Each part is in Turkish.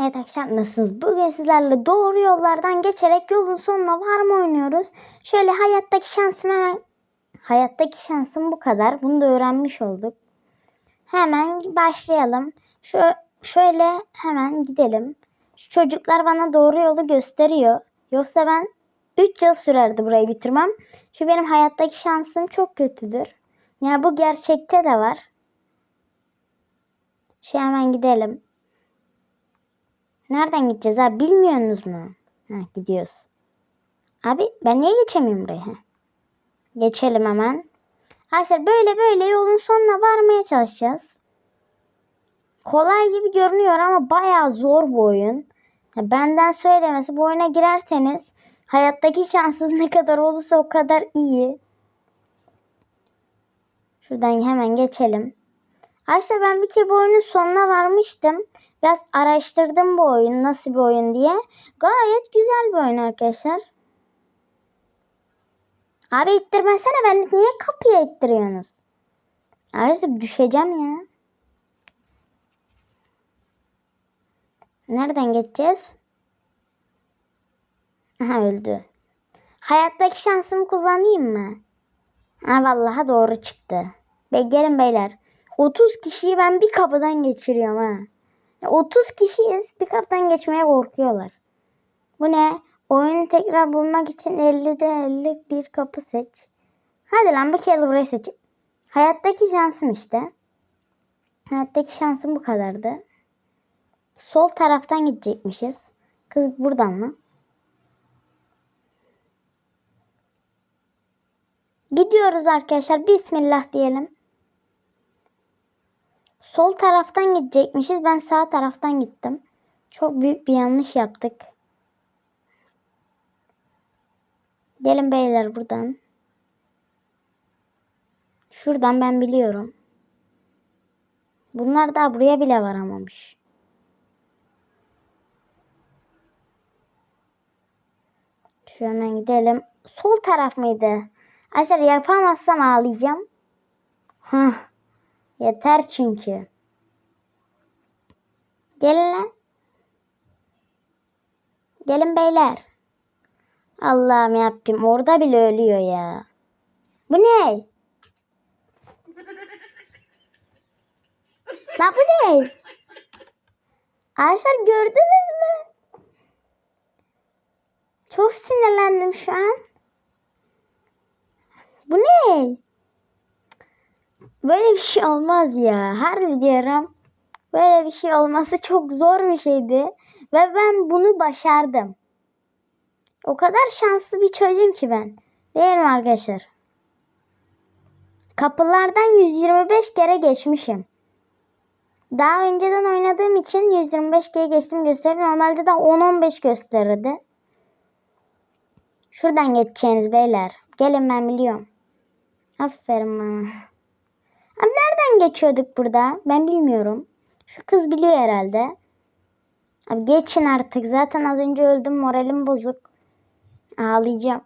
Evet arkadaşlar nasılsınız? Bugün sizlerle doğru yollardan geçerek yolun sonuna var mı oynuyoruz? Şöyle hayattaki şansım hemen... Hayattaki şansım bu kadar. Bunu da öğrenmiş olduk. Hemen başlayalım. Şu, şöyle hemen gidelim. Şu çocuklar bana doğru yolu gösteriyor. Yoksa ben 3 yıl sürerdi burayı bitirmem. Şu benim hayattaki şansım çok kötüdür. Ya bu gerçekte de var. Şu hemen gidelim. Nereden gideceğiz abi? Bilmiyorsunuz mu? Ha, gidiyoruz. Abi ben niye geçemiyorum buraya? Geçelim hemen. Arkadaşlar böyle böyle yolun sonuna varmaya çalışacağız. Kolay gibi görünüyor ama bayağı zor bu oyun. Benden söylemesi bu oyuna girerseniz hayattaki şansınız ne kadar olursa o kadar iyi. Şuradan hemen geçelim. Arkadaşlar ben bir kere bu oyunun sonuna varmıştım. Biraz araştırdım bu oyun nasıl bir oyun diye. Gayet güzel bir oyun arkadaşlar. Abi ittirmesene ben niye kapıya ittiriyorsunuz? Arkadaşlar düşeceğim ya. Nereden geçeceğiz? Aha öldü. Hayattaki şansımı kullanayım mı? Ha vallahi doğru çıktı. Be gelin beyler. 30 kişiyi ben bir kapıdan geçiriyorum ha. Ya 30 kişiyiz bir kapıdan geçmeye korkuyorlar. Bu ne? Oyunu tekrar bulmak için 50'de 50 bir kapı seç. Hadi lan bir kere burayı seç. Hayattaki şansım işte. Hayattaki şansım bu kadardı. Sol taraftan gidecekmişiz. Kız buradan mı? Gidiyoruz arkadaşlar. Bismillah diyelim. Sol taraftan gidecekmişiz. Ben sağ taraftan gittim. Çok büyük bir yanlış yaptık. Gelin beyler buradan. Şuradan ben biliyorum. Bunlar daha buraya bile varamamış. Şu hemen gidelim. Sol taraf mıydı? Arkadaşlar yapamazsam ağlayacağım. Hah. Yeter çünkü. Gelin lan. Gelin beyler. Allah'ım yaptım. Orada bile ölüyor ya. Bu ne? Lan bu ne? Arkadaşlar gördünüz mü? Çok sinirlendim şu an. Bu ne? Böyle bir şey olmaz ya. Harbi diyorum. Böyle bir şey olması çok zor bir şeydi. Ve ben bunu başardım. O kadar şanslı bir çocuğum ki ben. Değil arkadaşlar? Kapılardan 125 kere geçmişim. Daha önceden oynadığım için 125 kere geçtim gösterir. Normalde de 10-15 gösterirdi. Şuradan geçeceğiniz beyler. Gelin ben biliyorum. Aferin bana. Abi nereden geçiyorduk burada? Ben bilmiyorum. Şu kız biliyor herhalde. Abi geçin artık. Zaten az önce öldüm. Moralim bozuk. Ağlayacağım.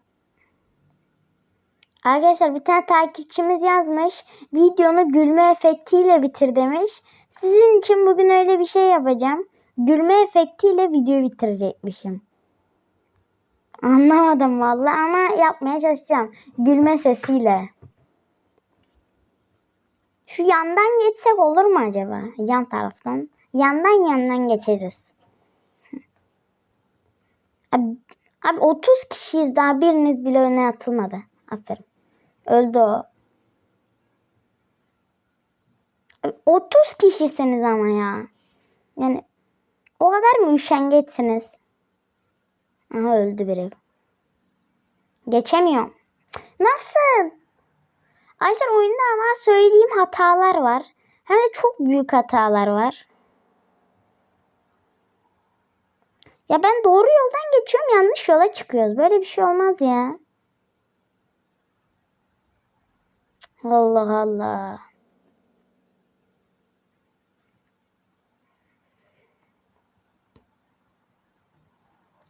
Arkadaşlar bir tane takipçimiz yazmış. Videonu gülme efektiyle bitir demiş. Sizin için bugün öyle bir şey yapacağım. Gülme efektiyle video bitirecekmişim. Anlamadım vallahi ama yapmaya çalışacağım. Gülme sesiyle. Şu yandan geçsek olur mu acaba? Yan taraftan. Yandan yandan geçeriz. Abi, abi 30 kişiyiz daha biriniz bile öne atılmadı. Aferin. Öldü o. Abi 30 kişisiniz ama ya. Yani o kadar mı üşengeçsiniz? Aha öldü biri. Geçemiyorum. Nasıl? Arkadaşlar oyunda ama söyleyeyim hatalar var. Hem de çok büyük hatalar var. Ya ben doğru yoldan geçiyorum yanlış yola çıkıyoruz. Böyle bir şey olmaz ya. Allah Allah.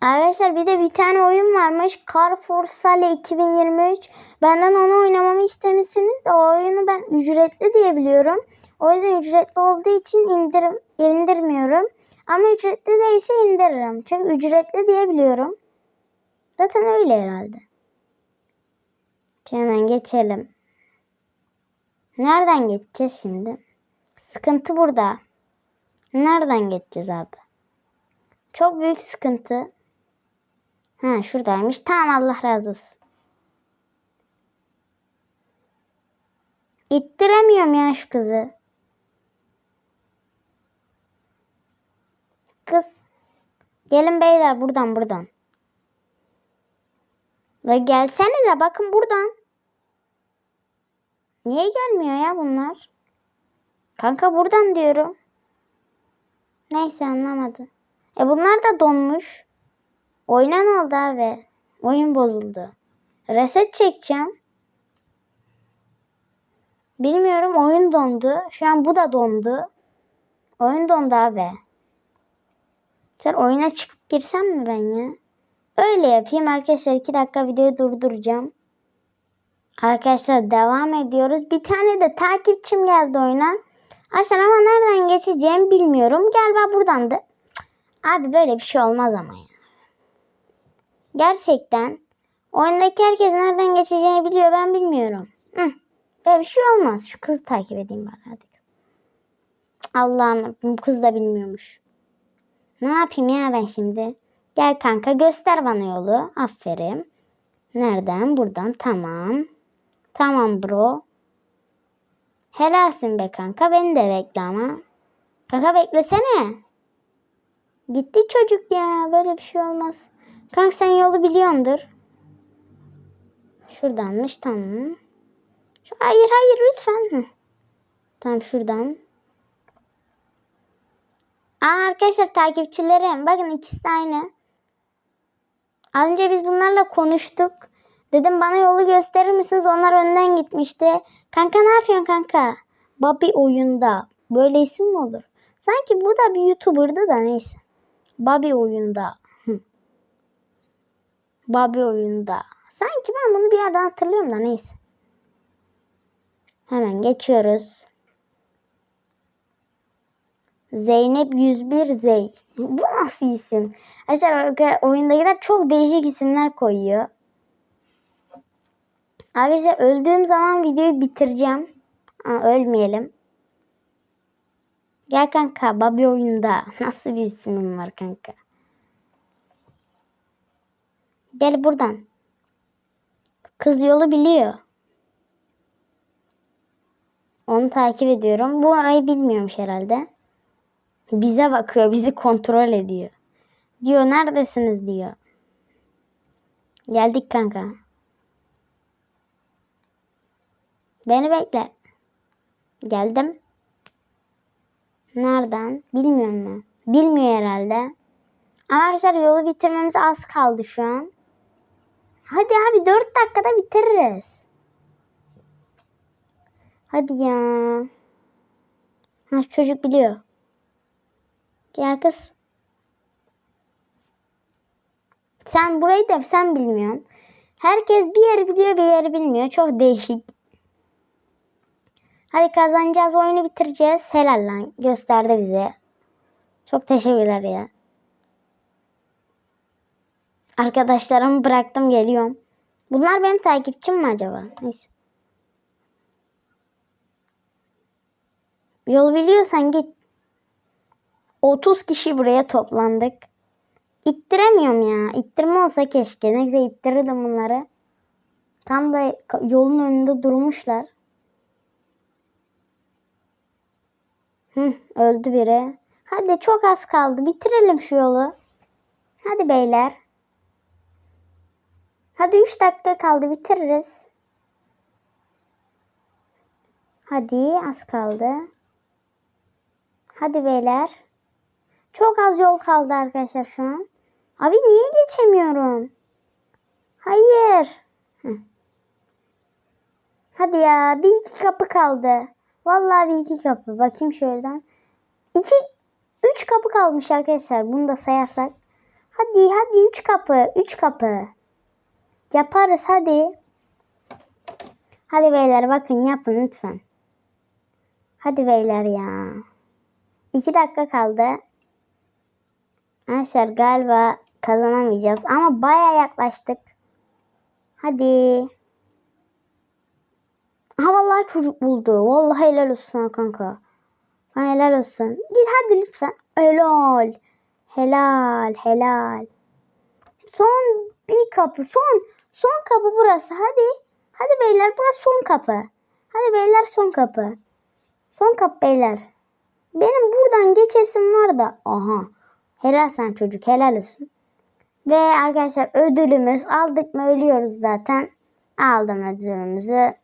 Arkadaşlar bir de bir tane oyun varmış. Car for Sale 2023. Benden onu oynamamı istemişsiniz o oyunu ben ücretli diye biliyorum. O yüzden ücretli olduğu için indirim, indirmiyorum. Ama ücretli değilse indiririm. Çünkü ücretli diye biliyorum. Zaten öyle herhalde. Hemen geçelim. Nereden geçeceğiz şimdi? Sıkıntı burada. Nereden geçeceğiz abi? Çok büyük sıkıntı. Ha şuradaymış. Tamam Allah razı olsun. İttiremiyorum ya şu kızı. Kız. Gelin beyler buradan buradan. La gelsenize bakın buradan. Niye gelmiyor ya bunlar? Kanka buradan diyorum. Neyse anlamadı. E bunlar da donmuş. Oyuna ne oldu abi? Oyun bozuldu. Reset çekeceğim. Bilmiyorum oyun dondu. Şu an bu da dondu. Oyun dondu abi. Sen oyuna çıkıp girsem mi ben ya? Öyle yapayım arkadaşlar. 2 dakika videoyu durduracağım. Arkadaşlar devam ediyoruz. Bir tane de takipçim geldi oyuna. Arkadaşlar ama nereden geçeceğimi bilmiyorum. Galiba buradandı. Cık, Abi böyle bir şey olmaz ama ya. Gerçekten oyundaki herkes nereden geçeceğini biliyor ben bilmiyorum. Hı. Böyle bir şey olmaz. Şu kızı takip edeyim bari hadi. Allah'ım bu kız da bilmiyormuş. Ne yapayım ya ben şimdi? Gel kanka göster bana yolu. Aferin. Nereden? Buradan. Tamam. Tamam bro. Helalsin be kanka. Beni de bekle ama. Kanka beklesene. Gitti çocuk ya. Böyle bir şey olmaz. Kanka sen yolu biliyordur. Şuradanmış. Tamam. Şu- Hayır hayır lütfen. Hı. Tamam şuradan. Aa, arkadaşlar takipçilerim. Bakın ikisi de aynı. Az önce biz bunlarla konuştuk. Dedim bana yolu gösterir misiniz? Onlar önden gitmişti. Kanka ne yapıyorsun kanka? Bobby oyunda. Böyle isim mi olur? Sanki bu da bir YouTuber'dı da neyse. Bobby oyunda. Bobby oyunda. Sanki ben bunu bir yerden hatırlıyorum da neyse. Hemen geçiyoruz. Zeynep 101 Zey. Bu nasıl isim? Arkadaşlar oyundakiler çok değişik isimler koyuyor. Arkadaşlar öldüğüm zaman videoyu bitireceğim. Aa, ölmeyelim. Gel kanka Babi oyunda. Nasıl bir ismim var kanka? Gel buradan. Kız yolu biliyor. Onu takip ediyorum. Bu arayı bilmiyormuş herhalde. Bize bakıyor, bizi kontrol ediyor. Diyor neredesiniz diyor. Geldik kanka. Beni bekle. Geldim. Nereden? Bilmiyorum mu? Bilmiyor herhalde. Arkadaşlar yolu bitirmemiz az kaldı şu an. Hadi abi 4 dakikada bitiririz. Hadi ya. Ha çocuk biliyor. Gel kız. Sen burayı da sen bilmiyorsun. Herkes bir yeri biliyor bir yeri bilmiyor. Çok değişik. Hadi kazanacağız oyunu bitireceğiz. Helal lan gösterdi bize. Çok teşekkürler ya. Arkadaşlarımı bıraktım geliyorum. Bunlar benim takipçim mi acaba? Neyse. Yol biliyorsan git. 30 kişi buraya toplandık. İttiremiyorum ya. İttirme olsa keşke. Ne güzel ittirirdim bunları. Tam da yolun önünde durmuşlar. Hı, öldü biri. Hadi çok az kaldı. Bitirelim şu yolu. Hadi beyler. Hadi 3 dakika kaldı. Bitiririz. Hadi az kaldı. Hadi beyler. Çok az yol kaldı arkadaşlar şu an. Abi niye geçemiyorum? Hayır. Hadi ya bir iki kapı kaldı. Vallahi bir iki kapı. Bakayım şuradan. İki, üç kapı kalmış arkadaşlar. Bunu da sayarsak. Hadi hadi üç kapı. Üç kapı. Yaparız hadi. Hadi beyler bakın yapın lütfen. Hadi beyler ya. İki dakika kaldı. Arkadaşlar galiba kazanamayacağız ama baya yaklaştık. Hadi. Ha vallahi çocuk buldu. Vallahi helal olsun sana kanka. Ha, helal olsun. Git hadi lütfen. Helal. Helal. Helal. Son bir kapı. Son. Son kapı burası. Hadi. Hadi beyler burası son kapı. Hadi beyler son kapı. Son kapı beyler. Benim buradan geçesim var da. Aha. Helal sen çocuk. Helal olsun. Ve arkadaşlar ödülümüz aldık mı ölüyoruz zaten. Aldım ödülümüzü.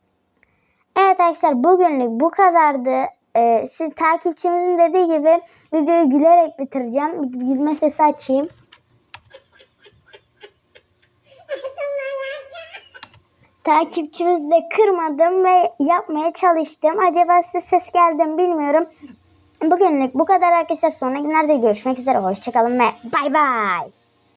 Evet arkadaşlar bugünlük bu kadardı. Ee, siz takipçimizin dediği gibi videoyu gülerek bitireceğim. Gülme sesi açayım. Takipçimizi de kırmadım ve yapmaya çalıştım. Acaba size ses geldi mi bilmiyorum. Bugünlük bu kadar arkadaşlar. Sonraki günlerde görüşmek üzere. Hoşçakalın ve bay bay.